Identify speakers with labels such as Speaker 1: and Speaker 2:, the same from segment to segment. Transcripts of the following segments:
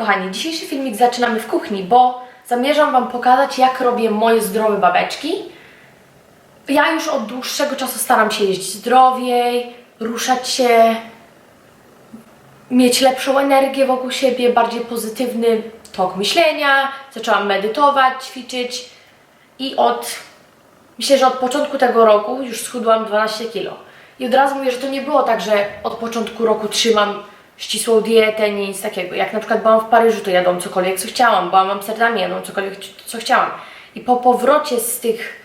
Speaker 1: kochani, dzisiejszy filmik zaczynamy w kuchni, bo zamierzam Wam pokazać, jak robię moje zdrowe babeczki. Ja już od dłuższego czasu staram się jeść zdrowiej, ruszać się, mieć lepszą energię wokół siebie, bardziej pozytywny tok myślenia. Zaczęłam medytować, ćwiczyć i od, myślę, że od początku tego roku już schudłam 12 kilo. I od razu mówię, że to nie było tak, że od początku roku trzymam ścisłą dietę, nic takiego. Jak na przykład byłam w Paryżu, to jadłam cokolwiek, co chciałam. Byłam w Amsterdamie, jadłam cokolwiek, co chciałam. I po powrocie z tych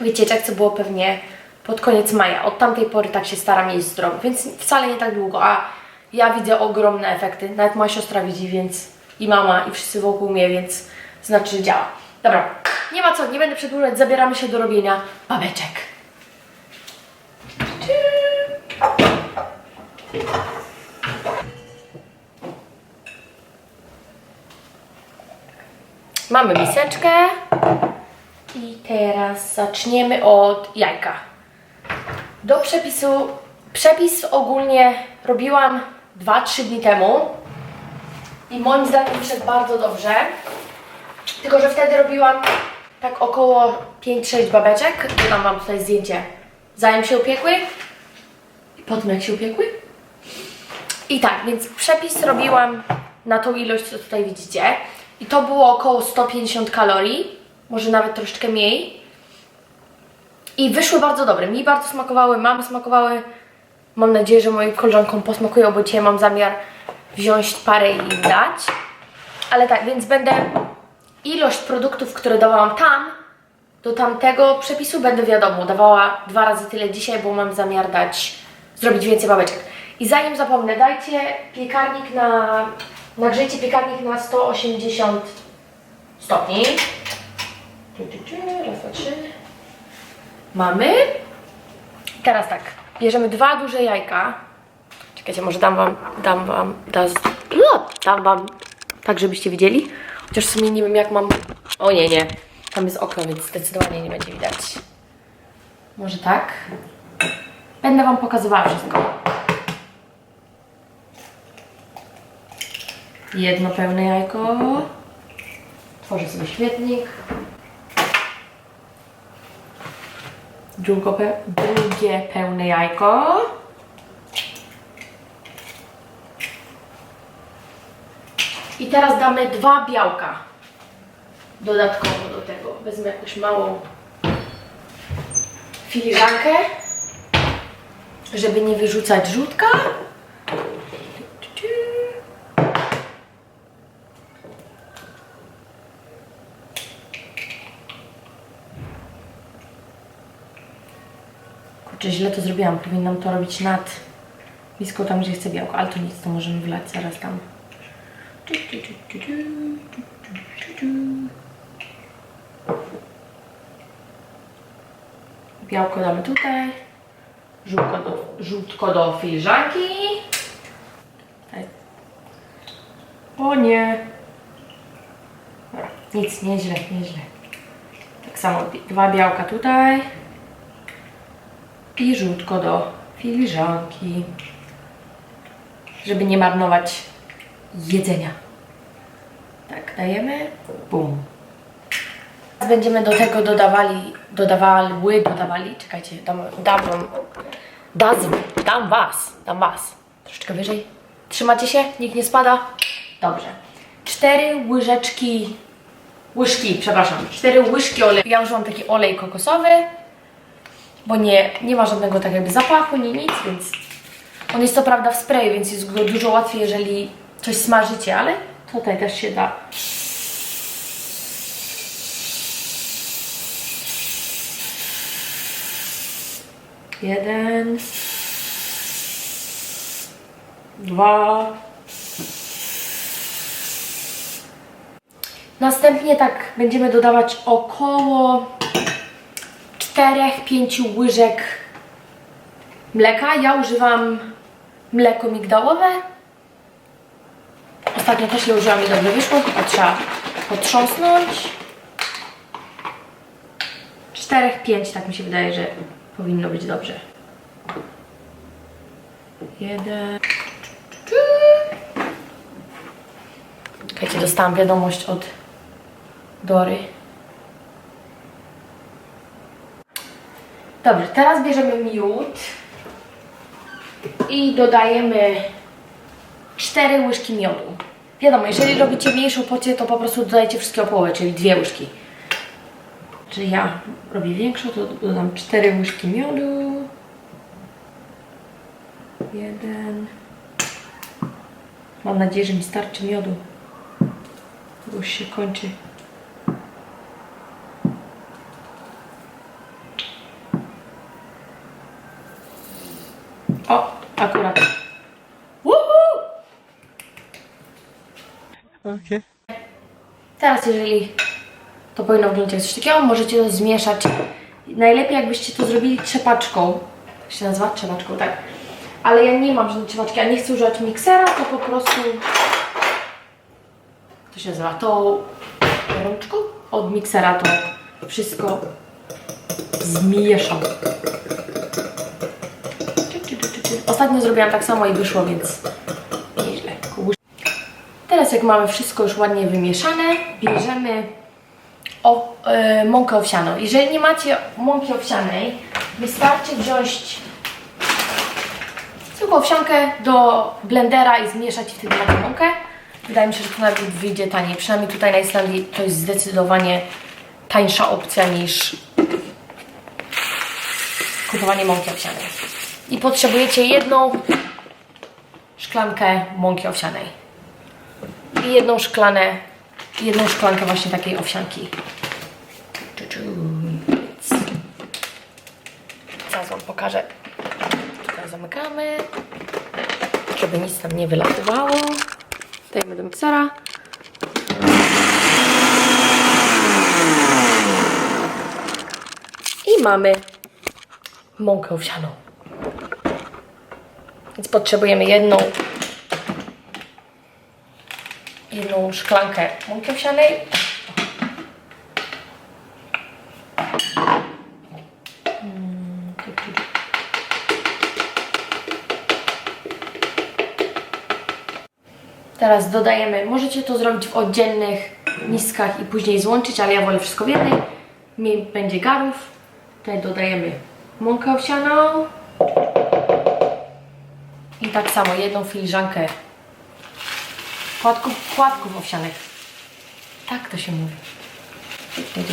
Speaker 1: wycieczek, co było pewnie pod koniec maja, od tamtej pory tak się staram jeść zdrowo, więc wcale nie tak długo, a ja widzę ogromne efekty. Nawet moja siostra widzi, więc i mama, i wszyscy wokół mnie, więc znaczy, działa. Dobra, nie ma co, nie będę przedłużać, zabieramy się do robienia babeczek. Mamy miseczkę i teraz zaczniemy od jajka. Do przepisu, przepis ogólnie robiłam 2-3 dni temu i moim zdaniem wyszedł bardzo dobrze. Tylko, że wtedy robiłam tak około 5-6 babeczek. Dam Wam tutaj zdjęcie zanim się upiekły i potem jak się upiekły. I tak, więc przepis robiłam na tą ilość, co tutaj widzicie. I to było około 150 kalorii, może nawet troszeczkę mniej. I wyszły bardzo dobre. Mi bardzo smakowały, mamy smakowały. Mam nadzieję, że moim koleżankom posmakują, bo dzisiaj mam zamiar wziąć parę i dać. Ale tak, więc będę ilość produktów, które dawałam tam, do tamtego przepisu będę wiadomo, dawała dwa razy tyle dzisiaj, bo mam zamiar dać, zrobić więcej babeczek. I zanim zapomnę, dajcie piekarnik na, nagrzejcie piekarnik na 180 stopni. Raz, dwa, trzy. Mamy. Teraz tak, bierzemy dwa duże jajka. Czekajcie, może dam wam, dam wam, da, no, dam wam, tak żebyście widzieli. Chociaż w sumie nie wiem jak mam, o nie, nie, tam jest okno, więc zdecydowanie nie będzie widać. Może tak? Będę wam pokazywała wszystko. Jedno pełne jajko. Tworzę sobie świetnik. Pe drugie pełne jajko. I teraz damy dwa białka dodatkowo do tego. Wezmę jakąś małą filiżankę, żeby nie wyrzucać żółtka. Kurczę, źle to zrobiłam. Powinnam to robić nad miską tam, gdzie chcę białko, ale to nic, to możemy wlać zaraz tam. Białko damy tutaj. Żółtko do, żółtko do. O nie. Nic, nieźle, nieźle. Tak samo dwa białka tutaj. I do filiżanki. Żeby nie marnować jedzenia. Tak, dajemy. Bum. Będziemy do tego dodawali, dodawały, dodawali, czekajcie, dam, dam wam, dam, dam was, dam was. Troszeczkę wyżej. Trzymacie się? Nikt nie spada? Dobrze. Cztery łyżeczki, łyżki, przepraszam, cztery łyżki oleju. Ja użyłam taki olej kokosowy, bo nie, nie ma żadnego tak jakby zapachu, nie nic, więc on jest co prawda w sprayu, więc jest go dużo łatwiej, jeżeli coś smażycie, ale tutaj też się da. Jeden. Dwa. Następnie tak będziemy dodawać około 4-5 łyżek mleka. Ja używam mleko migdałowe. Ostatnio też je użyłam i dobrze wyszło, tylko trzeba potrząsnąć. 4-5, tak mi się wydaje, że powinno być dobrze. Jeden. Czekajcie, dostałam wiadomość od Dory. Dobrze, teraz bierzemy miód i dodajemy 4 łyżki miodu. Wiadomo, jeżeli robicie mniejszą porcję, to po prostu dodajcie wszystkie o połowę, czyli dwie łyżki. Czyli ja robię większą, to dodam 4 łyżki miodu. Jeden. Mam nadzieję, że mi starczy miodu. Już się kończy. Teraz jeżeli to powinno wyglądać jak coś takiego, możecie to zmieszać. Najlepiej jakbyście to zrobili trzepaczką. Jak się nazywa? Trzepaczką, tak. Ale ja nie mam żadnej trzepaczki, a nie chcę używać miksera, to po prostu to się nazywa tą rączką od miksera to wszystko zmieszam. Ostatnio zrobiłam tak samo i wyszło, więc. Jak mamy wszystko już ładnie wymieszane, bierzemy o, e, mąkę owsianą. Jeżeli nie macie mąki owsianej, wystarczy wziąć zwykłą owsiankę do blendera i zmieszać i wtedy macie mąkę. Wydaje mi się, że to nawet wyjdzie taniej. Przynajmniej tutaj na Islandii to jest zdecydowanie tańsza opcja niż kupowanie mąki owsianej. I potrzebujecie jedną szklankę mąki owsianej i jedną szklanę, jedną szklankę właśnie takiej owsianki. Zaraz Wam pokażę. Tutaj zamykamy, żeby nic tam nie wylatywało. Dajemy do miksera. I mamy mąkę owsianą. Więc potrzebujemy jedną jedną szklankę mąki owsianej. Teraz dodajemy, możecie to zrobić w oddzielnych miskach i później złączyć, ale ja wolę wszystko w jednej. Mniej będzie garów. Tutaj dodajemy mąkę owsianą. I tak samo jedną filiżankę Płatków, płatków owsianych. Tak to się mówi. Ty.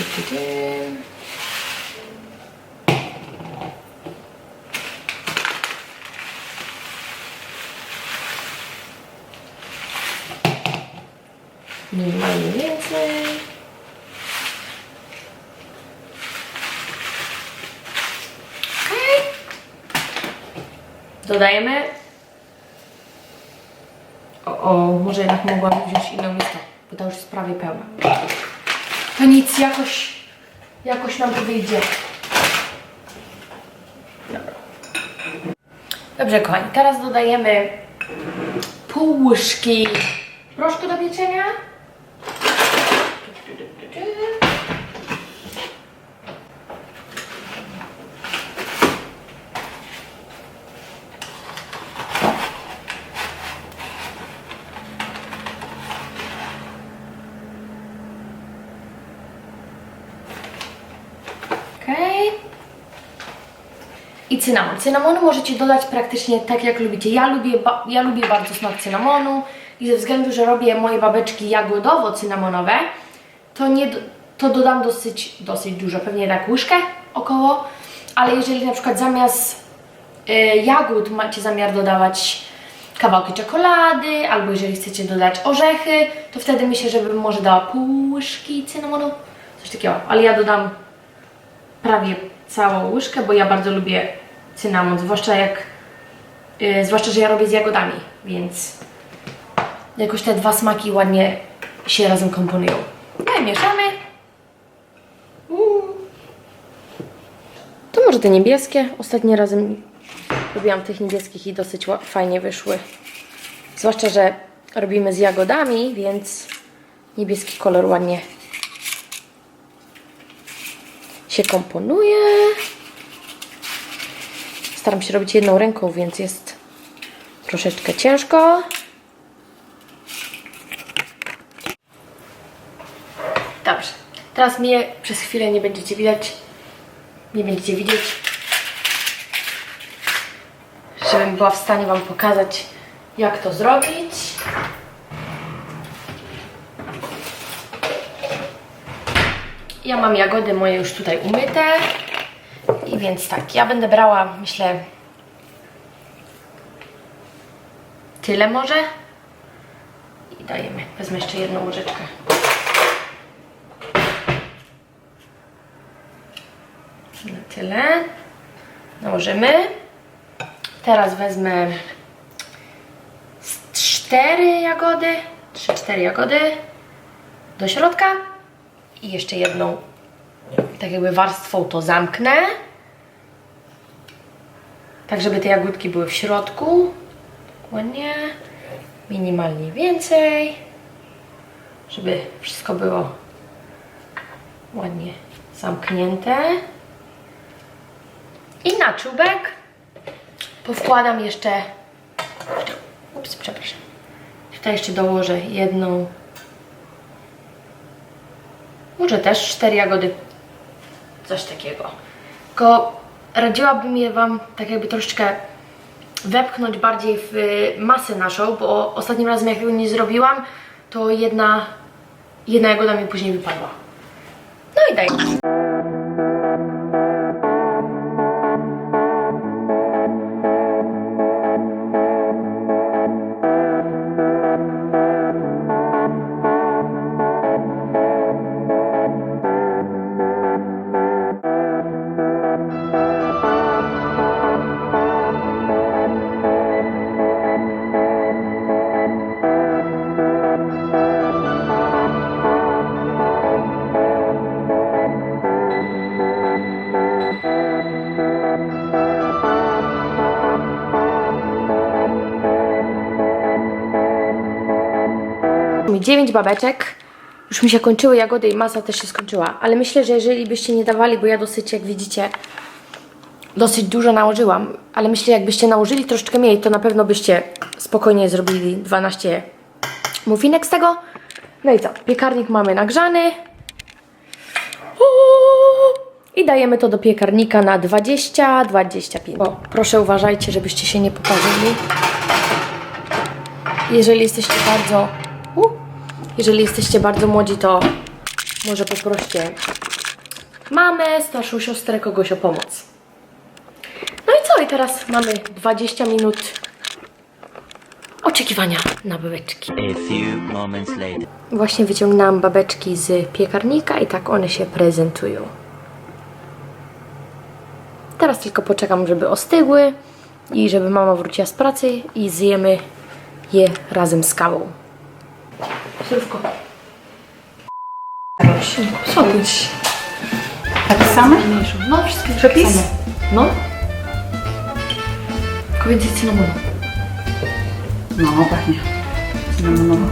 Speaker 1: Minimalnie więcej. Dodajemy o, może jednak mogłam wziąć inną listę, bo ta już jest prawie pełna. To nic, jakoś, jakoś nam to wyjdzie. Dobra. Dobrze, kochani, teraz dodajemy pół łyżki proszku do pieczenia. Okej. I cynamon. Cynamonu możecie dodać praktycznie tak jak lubicie. Ja lubię, ja lubię bardzo smak cynamonu i ze względu, że robię moje babeczki jagodowo-cynamonowe, to, nie, to dodam dosyć, dosyć dużo, pewnie tak łyżkę około, ale jeżeli na przykład zamiast y, jagód macie zamiar dodawać kawałki czekolady, albo jeżeli chcecie dodać orzechy, to wtedy myślę, że bym może dała pół łyżki cynamonu, coś takiego, ale ja dodam prawie całą łyżkę, bo ja bardzo lubię cynamon, zwłaszcza jak, yy, zwłaszcza, że ja robię z jagodami, więc jakoś te dwa smaki ładnie się razem komponują. No i mieszamy. To może te niebieskie. Ostatnim razem robiłam tych niebieskich i dosyć fajnie wyszły. Zwłaszcza, że robimy z jagodami, więc niebieski kolor ładnie się komponuje. Staram się robić jedną ręką, więc jest troszeczkę ciężko. Dobrze. Teraz mnie przez chwilę nie będziecie widać. Nie będziecie widzieć. Żebym była w stanie Wam pokazać, jak to zrobić. Ja mam jagody moje już tutaj umyte. Więc tak, ja będę brała, myślę, tyle może. I dajemy. Wezmę jeszcze jedną łyżeczkę. Na tyle. Nałożymy. Teraz wezmę cztery jagody, trzy, cztery jagody do środka i jeszcze jedną tak jakby warstwą to zamknę. Tak, żeby te jagódki były w środku. Ładnie. Minimalnie więcej. Żeby wszystko było ładnie zamknięte. I na czubek powkładam jeszcze. ups, przepraszam. Tutaj jeszcze dołożę jedną. Może też cztery jagody. Coś takiego. Tylko radziłabym je Wam tak jakby troszeczkę wepchnąć bardziej w masę naszą, bo ostatnim razem jak tego nie zrobiłam, to jedna, jedna jagoda mi później wypadła. No i daj. Mi 9 babeczek. Już mi się kończyły jagody i masa też się skończyła. Ale myślę, że jeżeli byście nie dawali, bo ja dosyć, jak widzicie, dosyć dużo nałożyłam. Ale myślę, jakbyście nałożyli troszeczkę mniej, to na pewno byście spokojnie zrobili 12 muffinek z tego. No i co? Piekarnik mamy nagrzany. I dajemy to do piekarnika na 20-25. O, proszę uważajcie, żebyście się nie poparzyli. Jeżeli jesteście bardzo. Jeżeli jesteście bardzo młodzi, to może poproście mamę, starszą siostrę, kogoś o pomoc. No i co? I teraz mamy 20 minut oczekiwania na babeczki.
Speaker 2: A few moments later.
Speaker 1: Właśnie wyciągnęłam babeczki z piekarnika i tak one się prezentują. Teraz tylko poczekam, żeby ostygły i żeby mama wróciła z pracy i zjemy je razem z kawą. Słówko. Słabić.
Speaker 3: Takie same?
Speaker 1: No, wszystkie
Speaker 3: Przepis?
Speaker 1: same. No. Tylko więcej cynamonu.
Speaker 3: No, pachnie. Cynamonowo.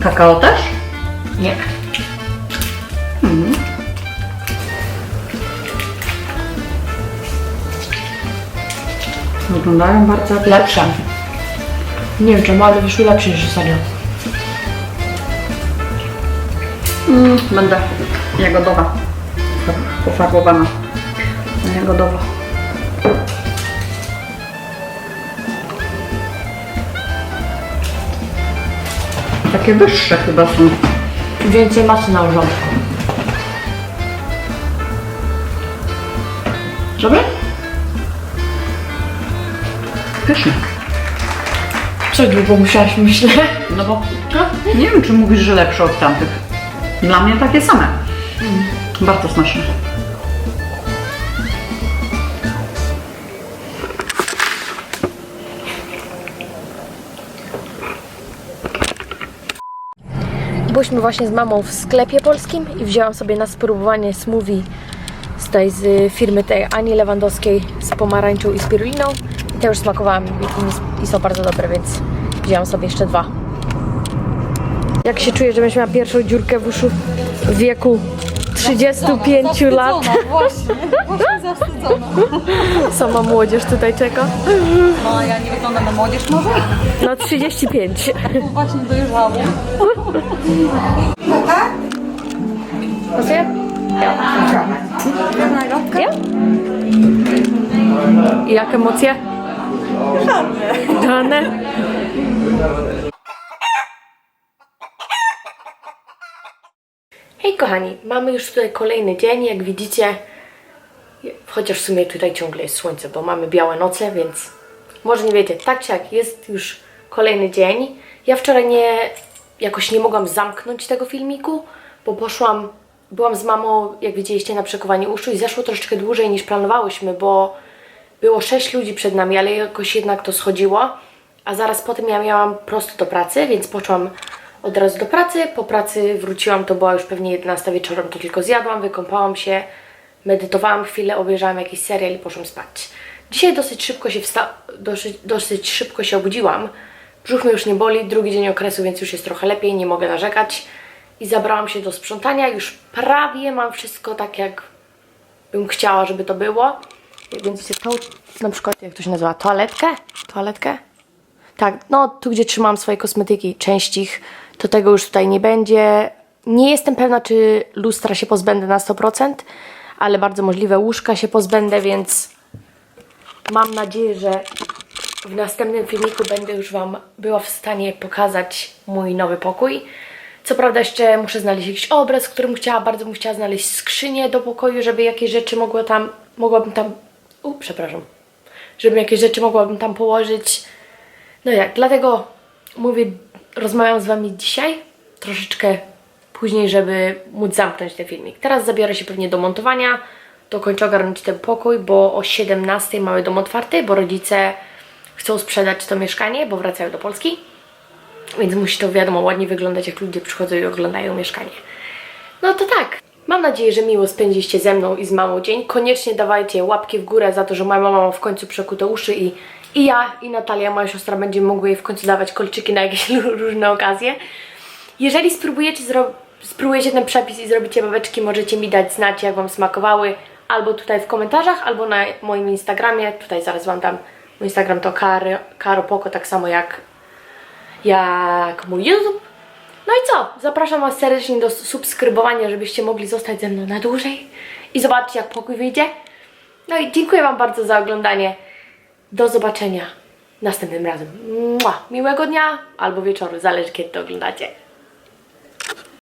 Speaker 3: Kakao też?
Speaker 1: Nie.
Speaker 3: Wyglądają bardzo
Speaker 1: Lepsze. Nie wiem czemu, ale wyszły lepsze niż ostatnio.
Speaker 3: Mm, będę jagodowa. Pofarbowana. Na jagodowo. Takie wyższe chyba są.
Speaker 1: Więcej masy na urządku. Dobre?
Speaker 3: Pyszne.
Speaker 1: Co długo musiałaś myśleć?
Speaker 3: No bo nie wiem, czy mówisz, że lepsze od tamtych. Dla mnie takie same. Bardzo smaczne.
Speaker 1: Byliśmy właśnie z mamą w sklepie polskim i wzięłam sobie na spróbowanie smoothie z tej z firmy tej Ani Lewandowskiej z pomarańczą i spiruliną. Te już smakowałam i, i, są bardzo dobre, więc wzięłam sobie jeszcze dwa. Jak się czuję, że będziesz miała pierwszą dziurkę w uszu w wieku 3 35 lat.
Speaker 3: właśnie, właśnie zawstydzona.
Speaker 1: Sama młodzież tutaj czeka.
Speaker 3: No ja nie wyglądam na młodzież może?
Speaker 1: No 35.
Speaker 3: Właśnie dojrzało.
Speaker 1: Pasuje? Ja. Ja? I jak emocje? Żadne. Żadne? Hej kochani, mamy już tutaj kolejny dzień, jak widzicie, chociaż w sumie tutaj ciągle jest słońce, bo mamy białe noce, więc może nie wiecie, tak czy jak jest już kolejny dzień. Ja wczoraj nie, jakoś nie mogłam zamknąć tego filmiku, bo poszłam, byłam z mamą, jak widzieliście, na przekowanie uszu i zeszło troszeczkę dłużej niż planowałyśmy, bo było sześć ludzi przed nami, ale jakoś jednak to schodziło. A zaraz potem ja miałam prosto do pracy, więc poszłam od razu do pracy. Po pracy wróciłam, to była już pewnie 11 wieczorem, to tylko zjadłam, wykąpałam się, medytowałam chwilę, obejrzałam jakiś serial i poszłam spać. Dzisiaj dosyć szybko się wsta- dosyć, dosyć szybko się obudziłam. Brzuch mnie już nie boli, drugi dzień okresu, więc już jest trochę lepiej, nie mogę narzekać. I zabrałam się do sprzątania. Już prawie mam wszystko tak, jak bym chciała, żeby to było. Będziecie tą, na przykład, jak to się nazywa, toaletkę? Toaletkę? Tak, no tu gdzie trzymam swoje kosmetyki, część ich, to tego już tutaj nie będzie. Nie jestem pewna, czy lustra się pozbędę na 100%, ale bardzo możliwe łóżka się pozbędę, więc mam nadzieję, że w następnym filmiku będę już Wam była w stanie pokazać mój nowy pokój. Co prawda jeszcze muszę znaleźć jakiś obraz, którym chciała, bardzo bym chciała znaleźć skrzynię do pokoju, żeby jakieś rzeczy mogła tam, mogłabym tam, u, przepraszam, żebym jakieś rzeczy mogłabym tam położyć. No jak, dlatego mówię, rozmawiam z Wami dzisiaj, troszeczkę później, żeby móc zamknąć ten filmik. Teraz zabiorę się pewnie do montowania, dokończę ogarnąć ten pokój, bo o 17 mamy dom otwarty, bo rodzice chcą sprzedać to mieszkanie, bo wracają do Polski. Więc musi to wiadomo ładnie wyglądać, jak ludzie przychodzą i oglądają mieszkanie. No to tak. Mam nadzieję, że miło spędziliście ze mną i z mamą dzień. Koniecznie dawajcie łapki w górę za to, że moja mama ma w końcu przekute uszy i, i ja, i Natalia, moja siostra, będziemy mogły jej w końcu dawać kolczyki na jakieś różne okazje. Jeżeli spróbujecie, spróbujecie ten przepis i zrobicie babeczki, możecie mi dać znać, jak Wam smakowały, albo tutaj w komentarzach, albo na moim Instagramie. Tutaj zaraz Wam dam mój Instagram to Karo, Karo Poko, tak samo jak jak mój YouTube. No i co? Zapraszam Was serdecznie do subskrybowania, żebyście mogli zostać ze mną na dłużej i zobaczyć, jak pokój wyjdzie. No i dziękuję Wam bardzo za oglądanie. Do zobaczenia następnym razem. Mua. Miłego dnia albo wieczoru, zależy kiedy to oglądacie.